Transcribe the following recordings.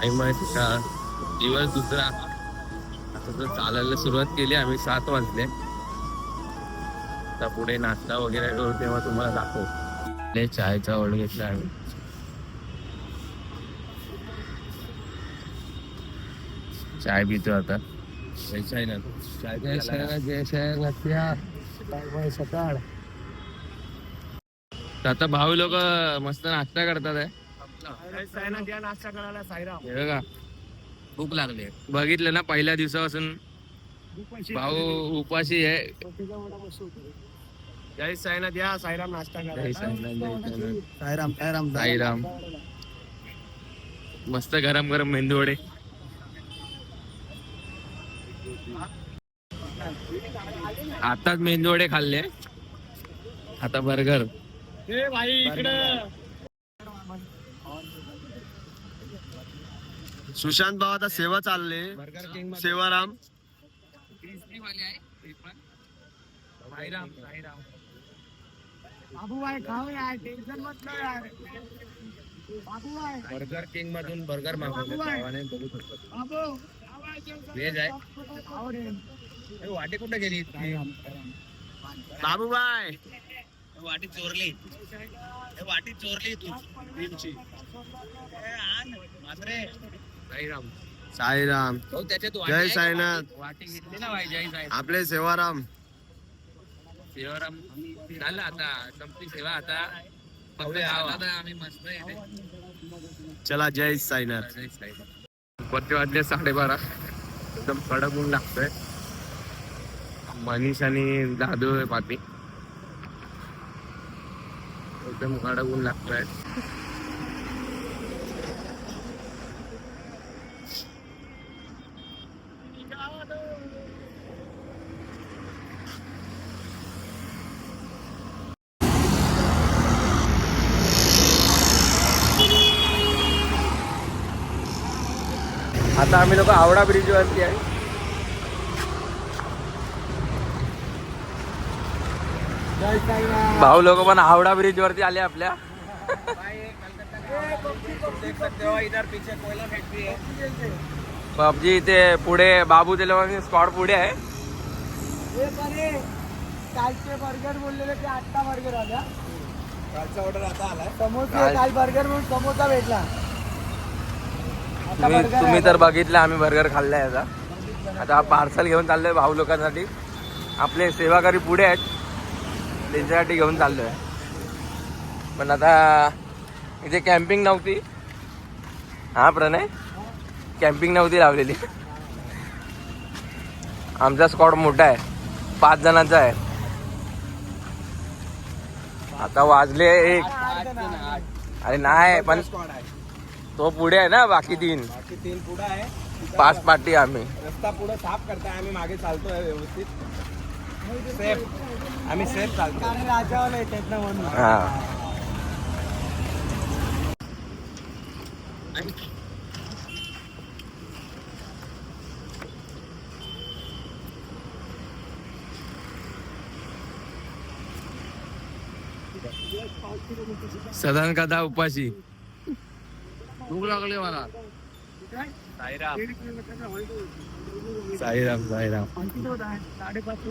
आणि मग का दिवस दुसरा. आता तर चालायला सुरुवात केली आम्ही सात वाजले. आता पुढे नाश्ता वगैरे करू तेव्हा तुम्हाला दाखवू. ले चायचा ऑर्डर घेतला आम्ही. चाय पितो आता. चाय ना. चाय सकाळ? तर आता भाऊ लोक मस्त नाश्ता करतात आहे. नाश्ता करायला हे बघा भूक लागली. बघितलं ना पहिल्या दिवसापासून? भाऊ उपाशी आहे. जय साईनाथ या साईराम नाश्ता जय करायला साईनाथ, जय साईनाथ. साईराम साईराम साईराम मस्त गरम गरम मेंदू वडे. आताच मेंदू वडे खाल्ले. आता बर्गर. ए भाई इकडे. सुशांत भाऊ आता सेवा चालले. सेवाराम. बर्गर किंग मधून बर्गर मागवले व्हेज आहे. वाटी कुठे गेली? बाबू भाई वाटी चोरली. वाटी चोरली तू. भीमची. साईराम. साईराम. त्याच्यात वाटी जय आहे का? साईनाथ. वाटी घेतली ना भाई जय साई आपले सेवाराम. सेवाराम झालं आता संपली सेवा आता. फक्त चला जय साईनाथ. जय. दुपारचे वाजले साडेबारा. एकदम कडक ऊन लागतोय. मनीष आणि दादू आहे पाठी. एकदम कडक ऊन लागतोय. आता आम्ही लोक आवडा ब्रिज वरती आहे. भाऊ लोक पण हावडा ब्रिज वरती आले आपल्या. देख सकते हो इधर पीछे कोयला फैक्ट्री है पबजी इथे पुढे बाबू तेलवानी स्पॉट पुढे आहे. हे कालचे बर्गर बोललेले ते आत्ता बर्गर आल्या. कालचा ऑर्डर आता आलाय. समोसे काल- काल बर्गर म्हणून समोसा भेटला. तुम्ही तुम्ही आहे. तर बघितलं आम्ही बर्गर खाल्लाय आता. आता पार्सल घेऊन चाललोय भाऊ लोकांसाठी. आपले सेवाकारी पुढे आहेत. त्यांच्यासाठी घेऊन चाललोय. पण आता इथे कॅम्पिंग नव्हती. हा प्रणय? कॅम्पिंग नव्हती लावलेली. आमचा स्कॉट मोठा आहे. पाच जणांचा आहे. आता वाजले एक. अरे नाही पण आहे. तो पुढे आहे ना बाकी तीन. बाकी तीन पुढे आहे. पाच पार्टी आम्ही. रस्ता पुढे साफ करताय आम्ही मागे चालतोय व्यवस्थित. सेफ आम्ही सेफ चालतो राजावाला येतात ना म्हणून. हा. सदन कदा उपाशी. भूक लागली मला साईराम साईराम साडेपाच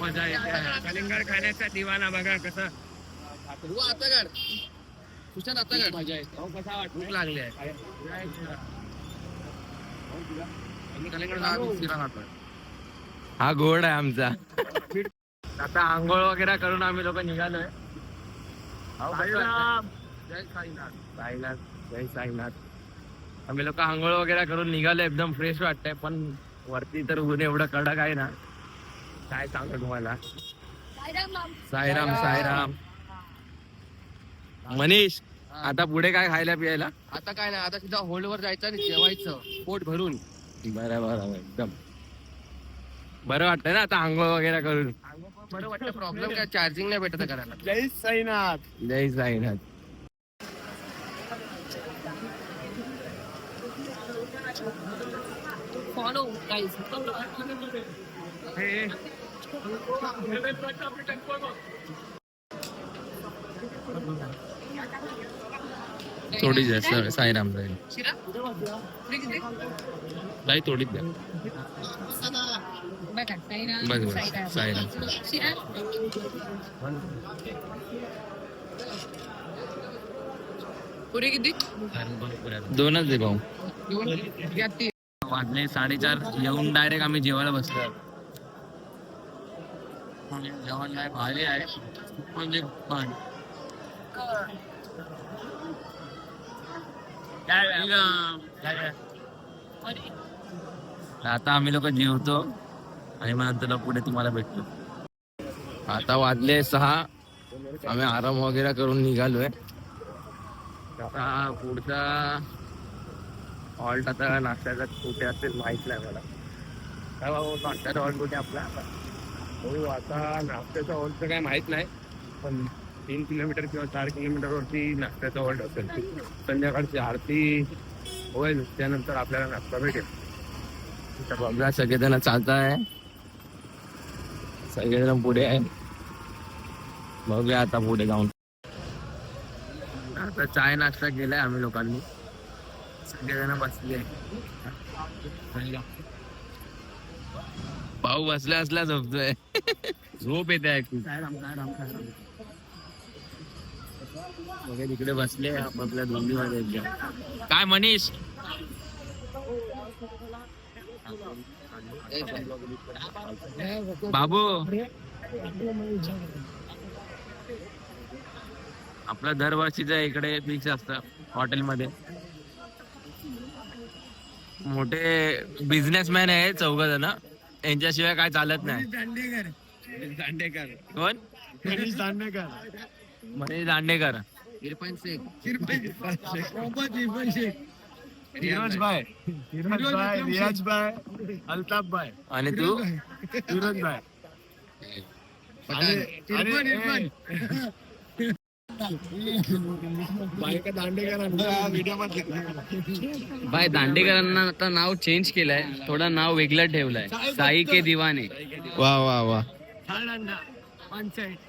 मजा येते कलिंगड खाण्याचा दिवाना बघा कसा आता काढ सुशांत आता काढ मजा येते भूक लागली आहे आम्ही कलिंगड खात शिरा खातोय. हा गोड आहे आमचा आता आंघोळ वगैरे करून आम्ही लोक निघालोय? जय साईनाथ. साईनाथ जय साईनाथ. आम्ही लोक आंघोळ वगैरे करून निघालो एकदम फ्रेश वाटतंय पण वरती तर ऊन एवढं कडक आहे ना. काय सांगू तुम्हाला? साईराम साईराम. मनीष आता पुढे काय खायला पियायला? आता काय नाही आता सीधा होल्डवर जायचं आणि जेवायचं पोट भरून. बरं बरं एकदम. बरं वाटतंय ना आता आंघोळ वगैरे करून? बरं वाटतं प्रॉब्लेम काय चार्जिंग नाही भेटत करायला जय साईनाथ. जय साईनाथ. Follow guys. थोडीच आहे साईराम जाईल ताई थोडीच द्या. बघा साईराम बघ साईराम. पुरी किती? दोनच दे भाऊ. वाजले साडेचार. येऊन डायरेक्ट आम्ही जेवायला बसलो. जेवण काय भारी आहे. म्हणजे पण आता आम्ही लोक जेवतो आणि मग नंतर पुढे तुम्हाला भेटतो. आता वाजले सहा. आम्ही आराम वगैरे करून निघालोय. आता पुढचा हॉल्ट आता नाश्त्याचा कुठे असेल माहीत नाही मला. काय बाबा नाश्त्याचा हॉल्ट कुठे आपला? आता नाश्त्याचा हॉल्टचं काय माहीत नाही. पण तीन किलोमीटर किंवा चार किलोमीटरवरती नाश्त्याचा वर्ल्ड असेल. संध्याकाळची आरती होईल त्यानंतर आपल्याला नाश्ता भेटेल. बघा सगळेजण चालत आहे सगळेजण पुढे आहे बघूया आता पुढे जाऊन. आता चाय नाश्ता केलाय आम्ही लोकांनी. सगळेजण बसले भाऊ बसल्या असल्या झोपतोय. झोप येते तिकडे बसले आपल्या दोन्ही मध्ये एकदम काय मनीष? बाबू. आपलं दरवर्षीच इकडे फिक्स असतं हॉटेलमध्ये. मोठे बिझनेसमॅन आहे चौघ जण. यांच्याशिवाय काय चालत नाही. दांडेकर. कोण? दांडेकर. मनीष दांडेकर. इरफान शेख. फिरोज भाई. फिरोज भाई रियाज भाई अल्ताफ भाई. आणि तू? फिरोज भाई. भाई. दांडेकरांना आता नाव चेंज केलंय. थोडं नाव वेगळं ठेवलंय. साई के दिवाने. वा वा वा. पंचायत.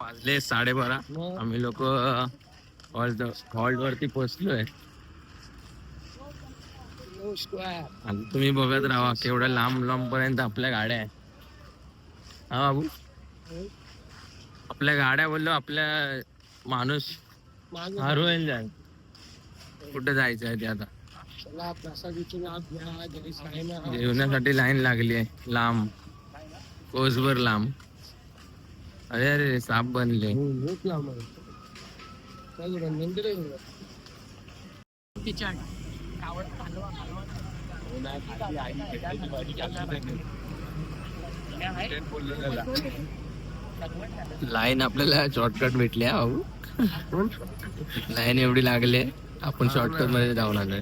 वाजले साडेबारा. आम्ही लोक हॉल्ट हॉल्ट वरती पोहोचलोय. आणि तुम्ही बघत राहा केवढ्या लांब लांब पर्यंत आपल्या गाड्या आहे हा बाबू? आपल्या गाड्या बोललो आपल्या माणूस हरवून जाईल. कुठे जायचं आहे ते आता? जेवणासाठी लाईन लागली आहे लांब. कोसभर लांब. अरे अरे साप बनले. लाईन आपल्याला शॉर्टकट भेटली हा भाऊ. लाईन एवढी लागली आहे, आपण शॉर्टकटमध्ये जाऊन आलोय.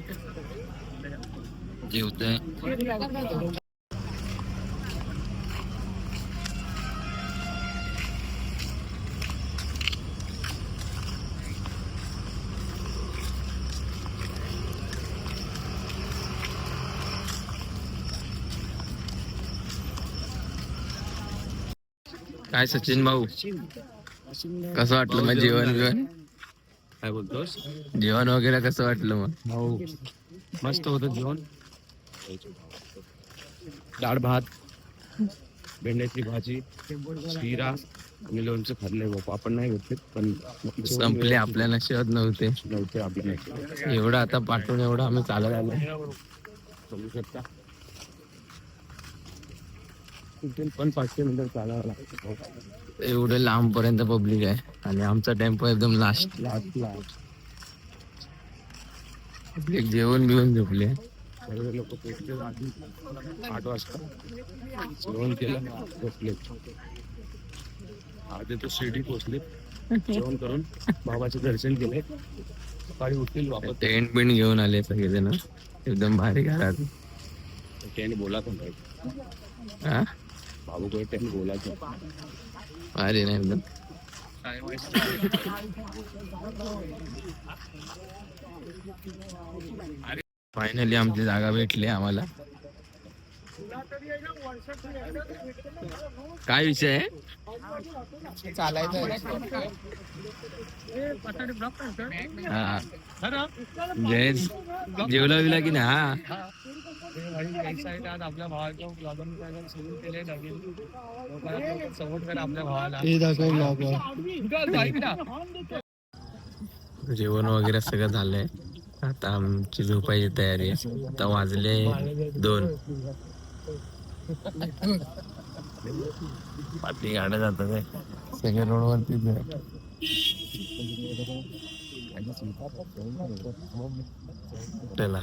जेवतोय. काय सचिन भाऊ? कसं वाटलं मग जेवण बिवण? काय बोलतोस? जेवण वगैरे कसं वाटलं मग? हो मस्त होतं जेवण. डाळ भात भेंड्याची भाजी शिरा आणि लोणचं खाल्लंय बापा. आपण नाही घेतले पण संपले आपल्या नशिबात नव्हते. नव्हते आपल्या एवढं आता पाठवून एवढं आम्ही चालत आलो. बघू शकता. तिथून पण पाचशे मीटर चालावं लागतं. एवढं लांब पर्यंत पब्लिक आहे. आणि आमचा टेम्पो एकदम लास्ट लास्ट पब्लिक जेवण बिवून झोपले. सगळे लोक पोचले आधी आठ वाजता. जेवण केलं पोचले आधी तर शिर्डी पोचले. जेवण करून बाबाचे दर्शन केले. सकाळी उठतील वापस. टेंट बिंट घेऊन आले सगळेजण. एकदम भारी घरात. त्याने बोला पण पाहिजे हा बाबू काही त्यांनी बोलायचं भारी नाही एकदम फायनली आमची जागा भेटली आम्हाला. काय विषय आहे? चालायचं जयेश जेवला विला की ना हा. आपल्या भावाच्या ब्लॉगिंग सुरू केले नवीन सपोर्ट करा आपल्या भावाला ते दाखव ब्लॉग जेवण वगैरे सगळं झालंय. आता आमची झोपायची तयारी आहे. आता वाजले दोन. पाठी गाड्या जातात आहे. सगळे रोडवरतीच आहे चला